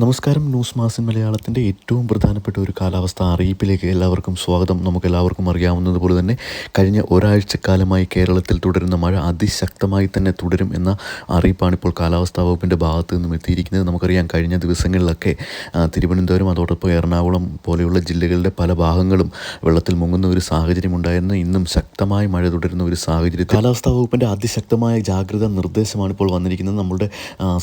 നമസ്കാരം ന്യൂസ് മാസിൻ മലയാളത്തിന്റെ ഏറ്റവും പ്രധാനപ്പെട്ട ഒരു കാലാവസ്ഥ അറിയിപ്പിലേക്ക് എല്ലാവർക്കും സ്വാഗതം. നമുക്കെല്ലാവർക്കും അറിയാവുന്നതുപോലെ തന്നെ കഴിഞ്ഞ ഒരാഴ്ചക്കാലമായി കേരളത്തിൽ തുടരുന്ന മഴ അതിശക്തമായി തന്നെ തുടരും എന്ന അറിയിപ്പാണ് ഇപ്പോൾ കാലാവസ്ഥാ വകുപ്പിന്റെ ഭാഗത്തു നിന്നും എത്തിയിരിക്കുന്നത്. നമുക്കറിയാം കഴിഞ്ഞ ദിവസങ്ങളിലൊക്കെ തിരുവനന്തപുരം അതോടൊപ്പം എറണാകുളം പോലെയുള്ള ജില്ലകളുടെ പല ഭാഗങ്ങളും വെള്ളത്തിൽ മുങ്ങുന്ന ഒരു സാഹചര്യം ഉണ്ടായിരുന്നു ഇന്നും ശക്തമായ മഴ തുടരുന്ന ഒരു സാഹചര്യം കാലാവസ്ഥാ വകുപ്പിന്റെ അതിശക്തമായ ജാഗ്രതാ നിർദ്ദേശമാണ് ഇപ്പോൾ വന്നിരിക്കുന്നത്. നമ്മുടെ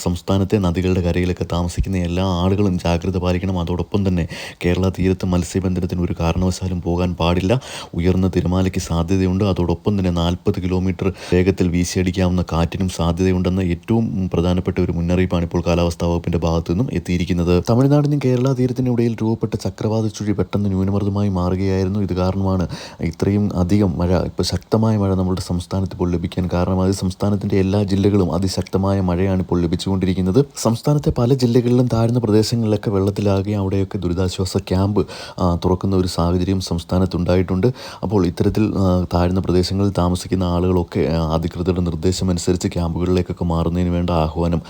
സംസ്ഥാനത്തെ നദികളുടെ കരയിലൊക്കെ താമസിക്കുന്ന എല്ലാ ആളുകളും ജാഗ്രത പാലിക്കണം. അതോടൊപ്പം തന്നെ കേരള തീരത്ത് മത്സ്യബന്ധനത്തിന് ഒരു കാരണവശാലും പോകാൻ പാടില്ല. ഉയർന്ന തിരമാലയ്ക്ക് സാധ്യതയുണ്ട്. അതോടൊപ്പം തന്നെ നാൽപ്പത് കിലോമീറ്റർ വേഗത്തിൽ വീശിയടിക്കാവുന്ന കാറ്റിനും സാധ്യതയുണ്ടെന്ന ഏറ്റവും പ്രധാനപ്പെട്ട ഒരു മുന്നറിയിപ്പാണ് ഇപ്പോൾ കാലാവസ്ഥാ വകുപ്പിന്റെ ഭാഗത്തു നിന്നും എത്തിയിരിക്കുന്നത്. തമിഴ്നാടിനും കേരള തീരത്തിനും ഇടയിൽ രൂപപ്പെട്ട ചക്രവാത ചുഴി പെട്ടെന്ന് ന്യൂനമർദ്ദമായി മാറുകയായിരുന്നു. ഇത് കാരണമാണ് ഇത്രയും അധികം മഴ ഇപ്പോൾ ശക്തമായ മഴ നമ്മുടെ സംസ്ഥാനത്ത് ഇപ്പോൾ ലഭിക്കാൻ കാരണം. അത് സംസ്ഥാനത്തിന്റെ എല്ലാ ജില്ലകളും അതിശക്തമായ മഴയാണ് ഇപ്പോൾ ലഭിച്ചുകൊണ്ടിരിക്കുന്നത്. സംസ്ഥാനത്തെ പല ജില്ലകളിലും താഴ്ന്ന പ്രദേശങ്ങളിലൊക്കെ വെള്ളത്തിലാകുകയും അവിടെയൊക്കെ ദുരിതാശ്വാസ ക്യാമ്പ് തുറക്കുന്ന ഒരു സാഹചര്യം സംസ്ഥാനത്തുണ്ടായിട്ടുണ്ട്. അപ്പോൾ ഇത്തരത്തിൽ താഴ്ന്ന പ്രദേശങ്ങളിൽ താമസിക്കുന്ന ആളുകളൊക്കെ അധികൃതരുടെ നിർദ്ദേശം അനുസരിച്ച് ക്യാമ്പുകളിലേക്കൊക്കെ മാറുന്നതിന് വേണ്ട ആഹ്വാനം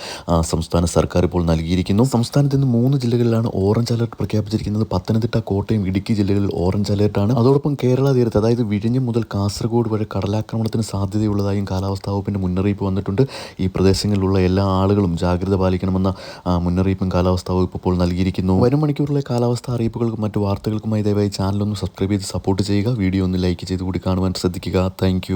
സംസ്ഥാന സർക്കാർ ഇപ്പോൾ നൽകിയിരിക്കുന്നു. സംസ്ഥാനത്ത് ഇന്ന് മൂന്ന് ജില്ലകളിലാണ് ഓറഞ്ച് അലർട്ട് പ്രഖ്യാപിച്ചിരിക്കുന്നത്. പത്തനംതിട്ട കോട്ടയം ഇടുക്കി ജില്ലകളിൽ ഓറഞ്ച് അലർട്ടാണ്. അതോടൊപ്പം കേരള തീരത്ത് അതായത് വിഴിഞ്ഞം മുതൽ കാസർഗോഡ് വരെ കടലാക്രമണത്തിന് സാധ്യതയുള്ളതായും കാലാവസ്ഥാ വകുപ്പിന്റെ മുന്നറിയിപ്പ് വന്നിട്ടുണ്ട്. ഈ പ്രദേശങ്ങളിലുള്ള എല്ലാ ആളുകളും ജാഗ്രത പാലിക്കണമെന്ന മുന്നറിയിപ്പും കാലാവസ്ഥാ വകുപ്പ് ഇപ്പോൾ നൽകിയിരിക്കുന്നു. വരും മണിക്കൂറിലെ കാലാവസ്ഥാ അറിയിപ്പുകൾക്കും മറ്റു വാർത്തകൾക്കുമായി ദയവായി ചാനൽ ഒന്ന് സബ്സ്ക്രൈബ് ചെയ്ത് സപ്പോർട്ട് ചെയ്യുക. വീഡിയോ ഒന്ന് ലൈക്ക് ചെയ്ത് കൂടി കാണുവാൻ ശ്രദ്ധിക്കുക. താങ്ക്